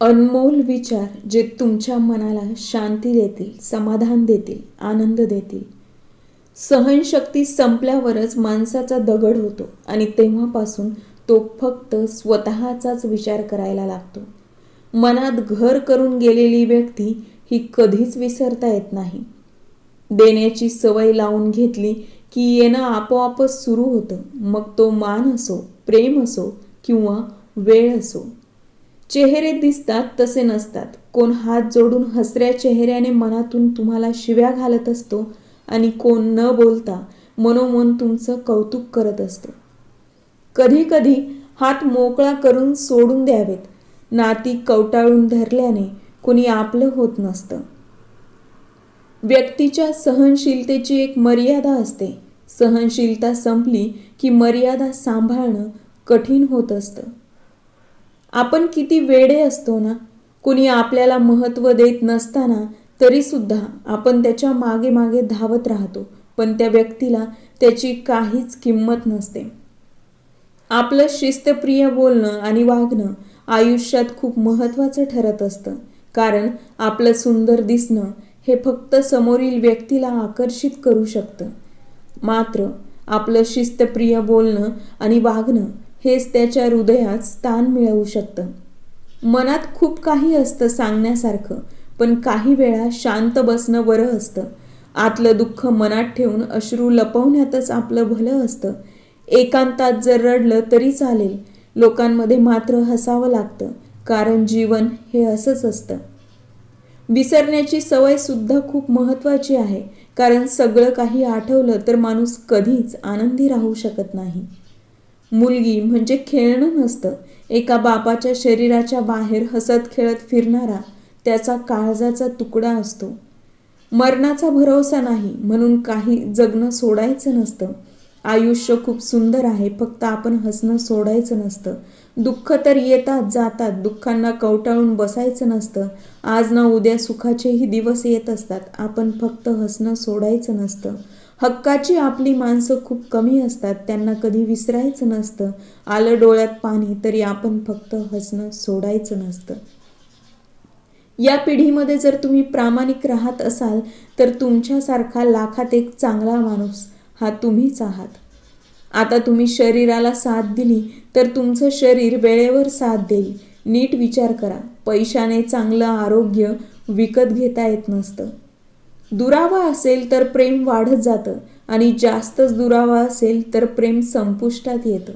अनमोल विचार जे तुमच्या मनाला शांती देतील समाधान देतील आनंद देतील. सहनशक्ती संपल्यावरच माणसाचा दगड होतो आणि तेव्हापासून तो फक्त स्वतःचाच विचार करायला लागतो. मनात घर करून गेलेली व्यक्ती ही कधीच विसरता येत नाही. देण्याची सवय लावून घेतली की येणं आपोआपच सुरू होतं. मग तो मान असो प्रेम असो किंवा वेळ असो. चेहरे दिसतात तसे नसतात. कोण हात जोडून हसऱ्या चेहऱ्याने मनातून तुम्हाला शिव्या घालत असतो आणि कोण न बोलता मनोमन तुमचं कौतुक करत असतं. कधी कधी हात मोकळा करून सोडून द्यावेत. नाती कवटाळून धरल्याने कुणी आपलं होत नसतं. व्यक्तीच्या सहनशीलतेची एक मर्यादा असते. सहनशीलता संपली की मर्यादा सांभाळणं कठीण होत असतं. आपण किती वेडे असतो ना कुणी आपल्याला महत्त्व देत नसताना तरीसुद्धा आपण त्याच्यामागे मागे धावत राहतो पण त्या व्यक्तीला त्याची काहीच किंमत नसते. आपलं शिस्तप्रिय बोलणं आणि वागणं आयुष्यात खूप महत्त्वाचं ठरत असतं कारण आपलं सुंदर दिसणं हे फक्त समोरील व्यक्तीला आकर्षित करू शकतं. मात्र आपलं शिस्तप्रिय बोलणं आणि वागणं हेच त्याच्या हृदयात स्थान मिळवू शकतं. मनात खूप काही असतं सांगण्यासारखं पण काही वेळा शांत बसणं बरं असतं. आतलं दुःख मनात ठेवून अश्रू लपवण्यातच आपलं भलं असतं. एकांतात जर रडलं तरी चालेल. लोकांमध्ये मात्र हसावं लागतं कारण जीवन हे असंच असतं. विसरण्याची सवय सुद्धा खूप महत्त्वाची आहे कारण सगळं काही आठवलं तर माणूस कधीच आनंदी राहू शकत नाही. मुलगी म्हणजे खेळणं नसतं. एका बापाच्या शरीराच्या बाहेर हसत खेळत फिरणारा त्याचा काळजाचा तुकडा असतो. मरणाचा भरोसा नाही म्हणून काही जगणं सोडायचं नसतं. आयुष्य खूप सुंदर आहे फक्त आपण हसणं सोडायचं नसतं. दुःख तर येतात जातात दुःखांना कवटाळून बसायचं नसतं. आज ना उद्या सुखाचेही दिवस येत असतात. आपण फक्त हसणं सोडायचं नसतं. हक्काची आपली माणसं खूप कमी असतात त्यांना कधी विसरायचं नसतं. आलं डोळ्यात पाणी तरी आपण फक्त हसणं सोडायचं नसतं. या पिढीमध्ये जर तुम्ही प्रामाणिक राहत असाल तर तुमच्यासारखा लाखात एक चांगला माणूस हा तुम्हीच आहात. आता तुम्ही शरीराला साथ दिली तर तुमचं शरीर वेळेवर साथ देईल. नीट विचार करा. पैशाने चांगलं आरोग्य विकत घेता येत नसतं. दुरावा असेल तर प्रेम वाढत जातं आणि जास्तच दुरावा असेल तर प्रेम संपुष्टात येतं.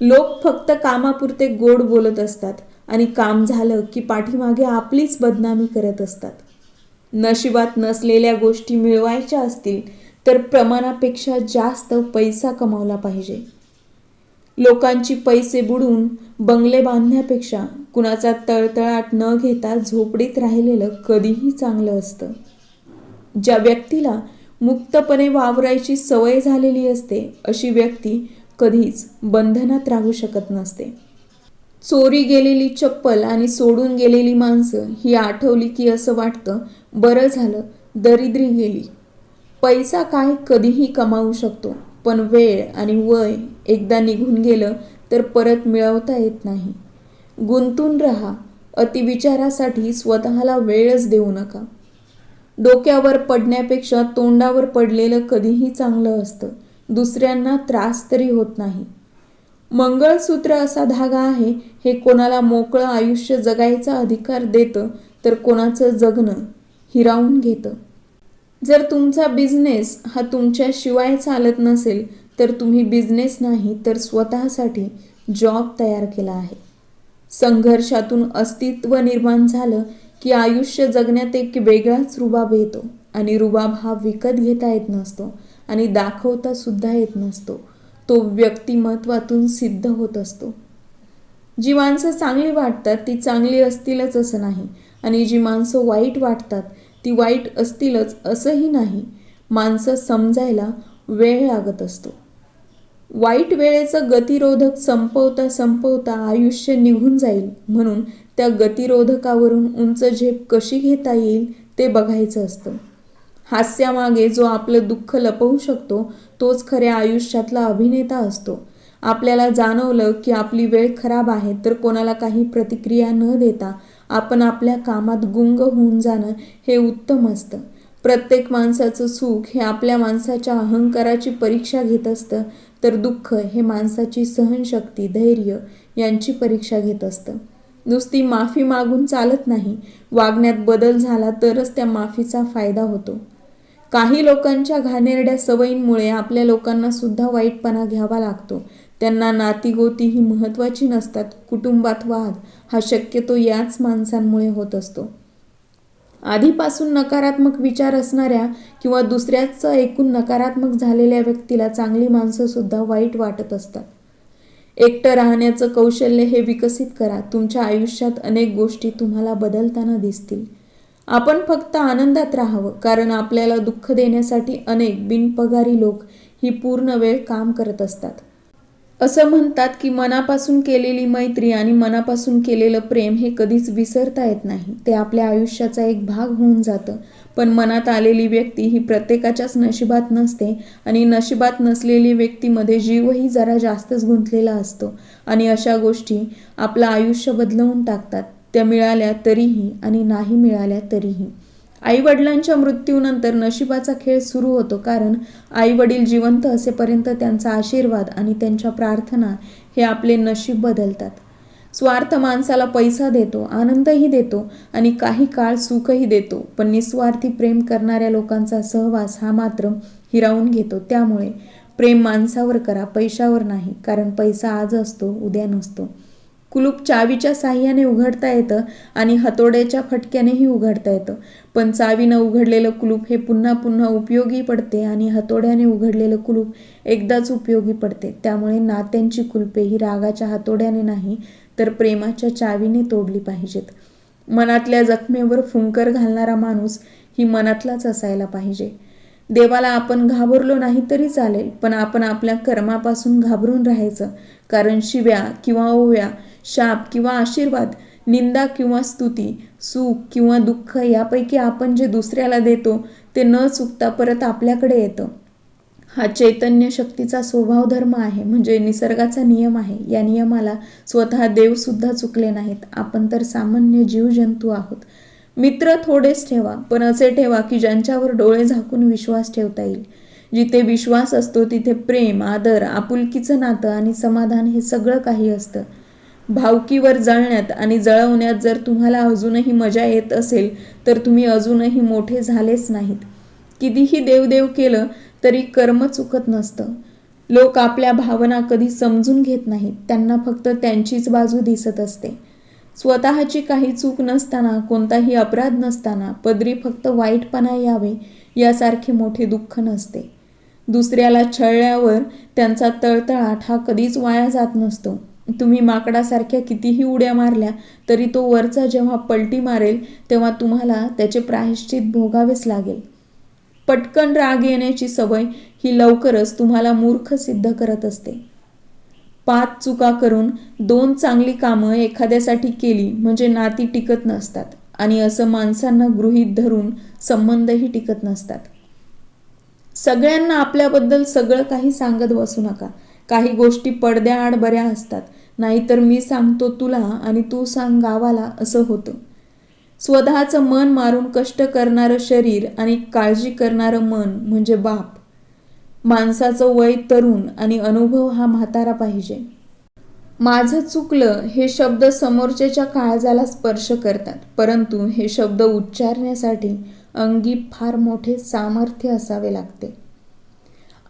लोक फक्त कामापुरते गोड बोलत असतात आणि काम झालं की पाठीमागे आपलीच बदनामी करत असतात. नशिबात नसलेल्या गोष्टी मिळवायच्या असतील तर प्रमाणापेक्षा जास्त पैसा कमावला पाहिजे. लोकांची पैसे बुडवून बंगले बांधण्यापेक्षा कुणाचा तळतळाट न घेता झोपडीत राहिलेलं कधीही चांगलं असतं. ज्या व्यक्तीला मुक्तपणे वावरायची सवय झालेली असते अशी व्यक्ती कधीच बंधनात राहू शकत नसते. चोरी गेलेली चप्पल आणि सोडून गेलेली माणसं ही आठवली की असं वाटतं बरं झालं दरिद्री गेली. पैसा काय कधीही कमावू शकतो पण वेळ आणि वय एकदा निघून गेलं तर परत मिळवता येत नाही. गुंतून रहा अतिविचारासाठी स्वतःला वेळच देऊ नका. डोक्यावर पडण्यापेक्षा तोंडावर पडलेलं कधीही चांगलं असतं. दुसऱ्यांना त्रास तरी होत नाही. मंगळसूत्र असा धागा आहे हे कोणाला मोकळं आयुष्य जगायचा अधिकार देतं तर कोणाचं जगणं हिरावून घेतं. जर तुमचा बिझनेस हा तुमच्याशिवाय चालत नसेल तर तुम्ही बिझनेस नाही तर स्वतःसाठी जॉब तयार केला आहे. संघर्षातून अस्तित्व निर्माण झालं की आयुष्य जगण्यात एक वेगळाच रुबाब येतो आणि रुबाब हा विकत घेता येत नसतो आणि दाखवता सुद्धा येत नसतो. तो व्यक्तिमत्वातून सिद्ध होत असतो. जी माणसं चांगली वाटतात ती चांगली असतीलच असं नाही. आणि जी माणसं वाईट वाटतात ती वाईट असतीलच असंही नाही. माणसं समजायला वेळ लागत असतो. वाईट वेळेचं गतिरोधक संपवता संपवता आयुष्य निघून जाईल. म्हणून त्या गतिरोधकावरून उंच झेप कशी घेता येईल ते बघायचं असतं. हास्यामागे जो आपलं दुःख लपवू शकतो तोच खऱ्या आयुष्यातला अभिनेता असतो. आपल्याला जाणवलं की आपली वेळ खराब आहे तर कोणाला काही प्रतिक्रिया न देता आपण आपल्या कामात गुंग होऊन जाणं हे उत्तम असतं. प्रत्येक माणसाचं सुख हे आपल्या माणसाच्या अहंकाराची परीक्षा घेत असतं तर दुःख हे माणसाची सहनशक्ती धैर्य यांची परीक्षा घेत असतं. नुसती माफी मागून चालत नाही वागण्यात बदल झाला तरच त्या माफीचा फायदा होतो. काही लोकांच्या घाणेरड्या सवयींमुळे आपल्या लोकांना सुद्धा वाईटपणा घ्यावा लागतो. त्यांना नातीगोती ही महत्त्वाची नसतात कुटुंबात वाद हा शक्यतो याच माणसांमुळे होत असतो. आधीपासून नकारात्मक विचार असणाऱ्या किंवा दुसऱ्याचं ऐकून नकारात्मक झालेल्या व्यक्तीला चांगली माणसंसुद्धा वाईट वाटत असतात. एकटं राहण्याचं कौशल्य हे विकसित करा. तुमच्या आयुष्यात अनेक गोष्टी तुम्हाला बदलताना दिसतील. आपण फक्त आनंदात राहावं कारण आपल्याला दुःख देण्यासाठी अनेक बिनपगारी लोक ही पूर्ण वेळ काम करत असतात. असं म्हणतात की मनापासून केलेली मैत्री आणि मनापासून केलेलं प्रेम हे कधीच विसरता येत नाही. ते आपल्या आयुष्याचा एक भाग होऊन जातं. पण मनात आलेली व्यक्ती ही प्रत्येकाच्याच नशिबात नसते आणि नशिबात नसलेली व्यक्तीमध्ये जीवही जरा जास्तच गुंतलेला असतो आणि अशा गोष्टी आपलं आयुष्य बदलवून टाकतात. त्या मिळाल्या तरीही आणि नाही मिळाल्या तरीही. आईवडिलांच्या मृत्यूनंतर नशिबाचा खेळ सुरू होतो कारण आईवडील जिवंत असेपर्यंत त्यांचा आशीर्वाद आणि त्यांच्या प्रार्थना हे आपले नशीब बदलतात. स्वार्थ माणसाला पैसा देतो आनंदही देतो आणि काही काळ सुखही देतो पण निस्वार्थी प्रेम करणाऱ्या लोकांचा सहवास हा मात्र हिरावून घेतो. त्यामुळे प्रेम माणसावर करा पैशावर नाही कारण पैसा आज असतो उद्या नसतो. कुलूप चावीच्या साह्याने उघडता येतं आणि हातोड्याच्या फटक्यानेही उघडता येतं. पण चावीनं उघडलेलं कुलूप हे पुन्हा पुन्हा उपयोगी पडते आणि हातोड्याने उघडलेलं कुलूप एकदाच उपयोगी पडते. त्यामुळे नात्यांची कुलपे ही रागाच्या हातोड्याने नाही तर प्रेमाच्या चावीने तोडली पाहिजेत. मनातल्या जखमेवर फुंकर घालणारा माणूस ही मनातलाच असायला पाहिजे. देवाला आपण घाबरलो नाही तरी चालेल पण आपण आपल्या कर्मापासून घाबरून राहायचं. कारण शिव्या किंवा ओव्या शाप किंवा आशीर्वाद निंदा किंवा स्तुती सुख किंवा दुःख यापैकी आपण जे दुसऱ्याला देतो ते न चुकता परत आपल्याकडे येतं. हा चैतन्य शक्तीचा स्वभाव धर्म आहे म्हणजे निसर्गाचा नियम आहे. या नियमाला स्वतः देवसुद्धा चुकले नाहीत. आपण तर सामान्य जीवजंतू आहोत. मित्र थोडेच ठेवा पण असे ठेवा की ज्यांच्यावर डोळे झाकून विश्वास ठेवता येईल. जिथे विश्वास असतो तिथे प्रेम आदर आपुलकीचं नातं आणि समाधान हे सगळं काही असतं. भावकीवर जळण्यात आणि जळवण्यात जर तुम्हाला अजूनही मजा येत असेल तर तुम्ही अजूनही मोठे झालेच नाहीत. कितीही देवदेव केलं तरी कर्म चुकत नसतं. लोक आपल्या भावना कधी समजून घेत नाहीत. त्यांना फक्त त्यांचीच बाजू दिसत असते. स्वतःची काही चूक नसताना कोणताही अपराध नसताना पदरी फक्त वाईटपणा यावे यासारखे मोठे दुःख नसते. दुसऱ्याला छळल्यावर त्यांचा तळतळाट हा कधीच वाया जात नसतो. तुम्ही माकडासारख्या कितीही उड्या मारल्या तरी तो वरचा जेव्हा पलटी मारेल तेव्हा तुम्हाला त्याचे प्रायश्चित भोगावेच लागेल. पटकन राग येण्याची सवय ही लवकरच तुम्हाला मूर्ख सिद्ध करत असते. पाच चुका करून दोन चांगली कामं एखाद्यासाठी केली म्हणजे नाती टिकत नसतात आणि असं माणसांना गृहीत धरून संबंधही टिकत नसतात. सगळ्यांना आपल्याबद्दल सगळं काही सांगत बसू नका. काही गोष्टी पडद्याआड बऱ्या असतात. नाहीतर मी सांगतो तुला आणि तू सांग गावाला असं होतं. स्वतःचं मन मारून कष्ट करणारं शरीर आणि काळजी करणारं मन म्हणजे बाप. माणसाचं वय तरुण आणि अनुभव हा म्हातारा पाहिजे. माझं चुकलं हे शब्द समोरच्याच्या काळजाला स्पर्श करतात परंतु हे शब्द उच्चारण्यासाठी अंगी फार मोठे सामर्थ्य असावे लागते.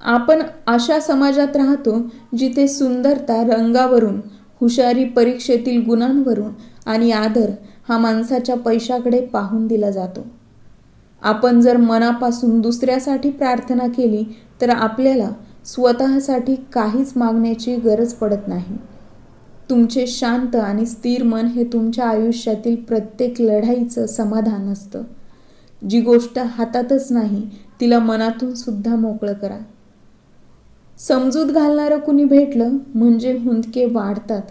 आपण अशा समाजात राहतो जिथे सुंदरता रंगावरून हुशारी परीक्षेतील गुणांवरून आणि आदर हा माणसाच्या पैशाकडे पाहून दिला जातो. आपण जर मनापासून दुसऱ्यासाठी प्रार्थना केली तर आपल्याला स्वतःसाठी काहीच मागण्याची गरज पडत नाही. तुमचे शांत आणि स्थिर मन हे तुमच्या आयुष्यातील प्रत्येक लढाईचं समाधान असतं. जी गोष्ट हातातच नाही तिला मनातून सुद्धा मोकळं करा. समजूत घालणारं कुणी भेटलं म्हणजे हुंदके वाढतात.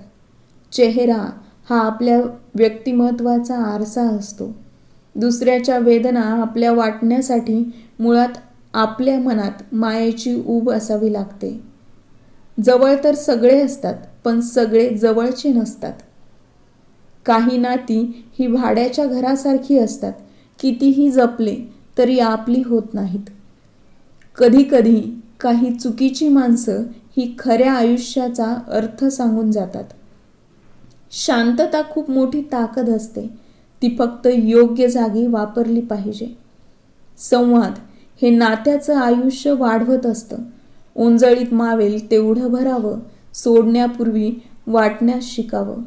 चेहरा हा आपल्या व्यक्तिमत्वाचा आरसा असतो. दुसऱ्याच्या वेदना आपल्या वाटण्यासाठी मुळात आपल्या मनात मायेची ऊब असावी लागते. जवळ तर सगळे असतात पण सगळे जवळचे नसतात. काही नाती ही भाड्याच्या घरासारखी असतात. कितीही जपले तरी आपली होत नाहीत. कधीकधी काही चुकीची माणसं ही खऱ्या आयुष्याचा अर्थ सांगून जातात. शांतता खूप मोठी ताकद असते. ती फक्त योग्य जागी वापरली पाहिजे. संवाद हे नात्याचं आयुष्य वाढवत असतं. ओंजळीत मावेल तेवढं भरावं सोडण्यापूर्वी वाटण्यास शिकावं.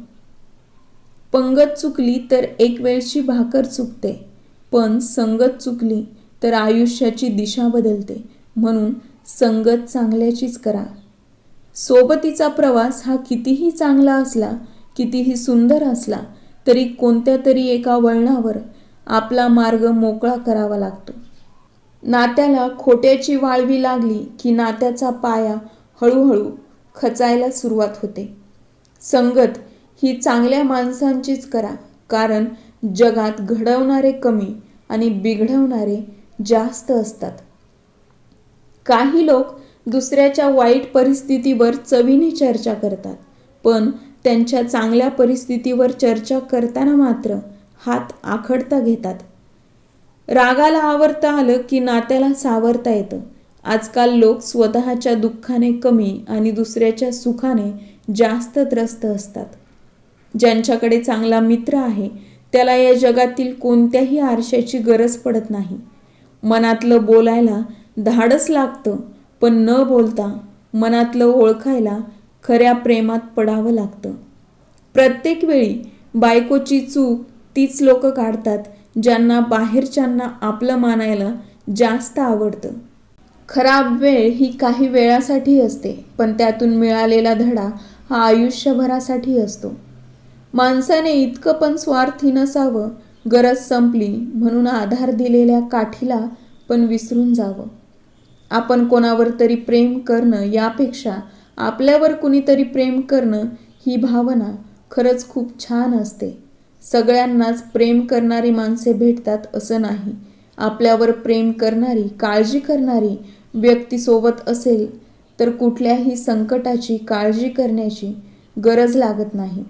पंगत चुकली तर एक वेळची भाकर चुकते. पण संगत चुकली तर आयुष्याची दिशा बदलते. म्हणून संगत चांगल्याचीच करा. सोबतीचा प्रवास हा कितीही चांगला असला कितीही सुंदर असला तरी कोणत्या तरी एका वळणावर आपला मार्ग मोकळा करावा लागतो. नात्याला खोट्याची वाळवी लागली की नात्याचा पाया हळूहळू खचायला सुरुवात होते. संगत ही चांगल्या माणसांचीच करा कारण जगात घडवणारे कमी आणि बिघडवणारे जास्त असतात. काही लोक दुसऱ्याच्या वाईट परिस्थितीवर चवीने चर्चा करतात पण त्यांच्या चांगल्या परिस्थितीवर चर्चा करताना मात्र हात आखडता घेतात. रागाला आवरता आलं की नात्याला सावरता येतं. आजकाल लोक स्वतःच्या दुःखाने कमी आणि दुसऱ्याच्या सुखाने जास्त त्रस्त असतात. ज्यांच्याकडे चांगला मित्र आहे त्याला या जगातील कोणत्याही आरशाची गरज पडत नाही. मनातलं बोलायला धाडस लागतं पण न बोलता मनातलं ओळखायला खऱ्या प्रेमात पडावं लागतं. प्रत्येक वेळी बायकोची चूक तीच लोक काढतात ज्यांना बाहेरच्यांना आपलं मानायला जास्त आवडतं. खराब वेळ ही काही वेळासाठी असते पण त्यातून मिळालेला धडा हा आयुष्यभरासाठी असतो. माणसाने इतकं पण स्वार्थी नसावं गरज संपली म्हणून आधार दिलेल्या काठीला पण विसरून जावं. आपण कोणावर तरी प्रेम करणं यापेक्षा आपल्यावर कुणीतरी प्रेम करणं ही भावना खरंच खूप छान असते. सगळ्यांनाच प्रेम करणारी माणसे भेटतात असं नाही. आपल्यावर प्रेम करणारी काळजी करणारी व्यक्तीसोबत असेल तर कुठल्याही संकटाची काळजी करण्याची गरज लागत नाही.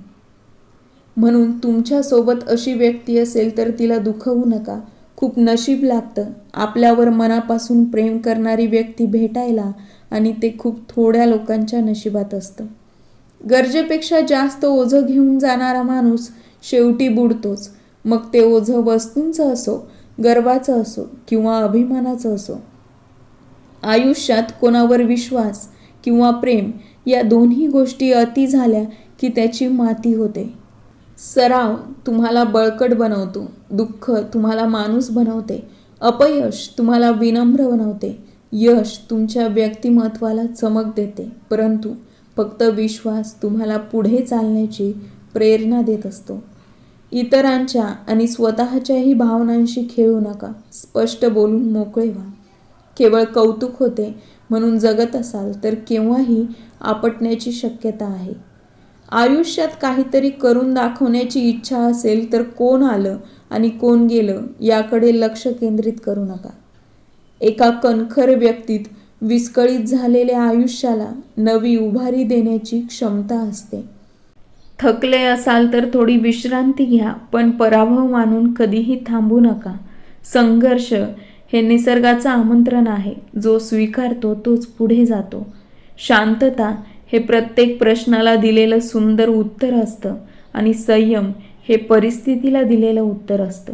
म्हणून तुमच्यासोबत अशी व्यक्ती असेल तर तिला दुखवू नका. खूप नशीब लागतं. आपल्यावर मनापासून प्रेम करणारी व्यक्ती भेटायला आणि ते खूप थोड्या लोकांच्या नशिबात असतं. गरजेपेक्षा जास्त ओझं घेऊन जाणारा माणूस शेवटी बुडतोच. मग ते ओझं वस्तूंचं असो गर्वाचं असो किंवा अभिमानाचं असो. आयुष्यात कोणावर विश्वास किंवा प्रेम या दोन्ही गोष्टी अति झाल्या की त्याची माती होते. सराव तुम्हाला बळकट बनवतो दुःख तुम्हाला माणूस बनवते अपयश तुम्हाला विनम्र बनवते यश तुमच्या व्यक्तिमत्वाला चमक देते परंतु फक्त विश्वास तुम्हाला पुढे चालण्याची प्रेरणा देत असतो. इतरांच्या आणि स्वतःच्याही भावनांशी खेळू नका स्पष्ट बोलून मोकळे व्हा. केवळ कौतुक होते म्हणून जगत असाल तर केव्हाही आपटण्याची शक्यता आहे. आयुष्यात काहीतरी करून दाखवण्याची इच्छा असेल तर कोण आलं आणि कोण गेलं याकडे लक्ष केंद्रित करू नका. एका कणखर व्यक्तीत विस्कळीत झालेल्या आयुष्याला नवी उभारी देण्याची क्षमता असते. थकले असाल तर थोडी विश्रांती घ्या पण पराभव मानून कधीही थांबू नका. संघर्ष हे निसर्गाचं आमंत्रण आहे. जो स्वीकारतो तोच पुढे जातो. शांतता हे प्रत्येक प्रश्नाला दिलेलं सुंदर उत्तर असतं आणि संयम हे परिस्थितीला दिलेलं उत्तर असतं.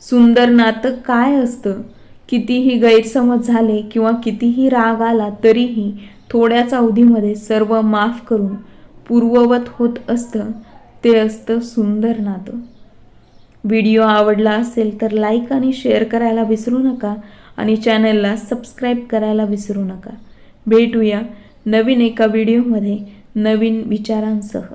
सुंदर नातं काय असतं? कितीही गैरसमज झाले किंवा कितीही राग आला तरीही थोड्याच अवधीमध्ये सर्व माफ करून पूर्ववत होत असतं ते असतं सुंदर नातं. व्हिडिओ आवडला असेल तर लाईक आणि शेअर करायला विसरू नका आणि चॅनलला सबस्क्राईब करायला विसरू नका. भेटूया नवीन एका व्हिडिओमध्ये नवीन विचारांसह.